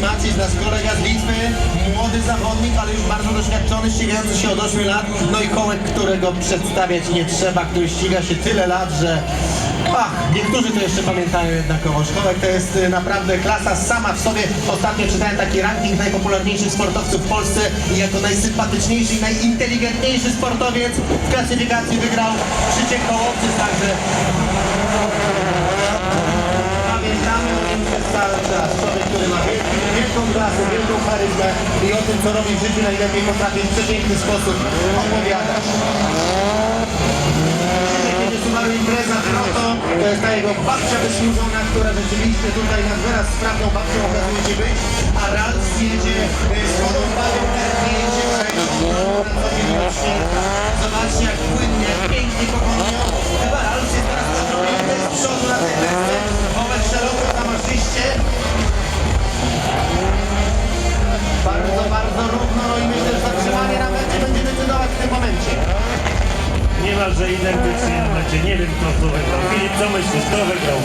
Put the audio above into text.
Maciej, nasz kolega z Litwy, młody zawodnik, ale już bardzo doświadczony, ścigający się od 8 lat. No i Kołek, którego przedstawiać nie trzeba, który ściga się tyle lat, że... Ach, niektórzy to jeszcze pamiętają jednakowoż. Kołek to jest y, naprawdę klasa sama w sobie. Ostatnio czytałem taki ranking najpopularniejszych sportowców w Polsce i jako najsympatyczniejszy i najinteligentniejszy sportowiec w klasyfikacji wygrał Krzysiek Kołowczyk, także wielką klasę, wielką charyzmę i o tym, co robi w życiu najlepiej potrafi w przepiękny sposób opowiadać. Subaru Impreza Proto, to jest ta jego babcia wysłużona, która rzeczywiście tutaj na wyraz sprawną babcią okazuje się być, a Ralf jedzie y, z wodą panią R5, Zobaczcie Bardzo, równo no i myślę, że zatrzymanie na mecie będzie decydować w tym momencie. Niemalże identycznie na mecie. Nie wiem kto tu wygrał. Filip, co myślisz? Kto wygrał?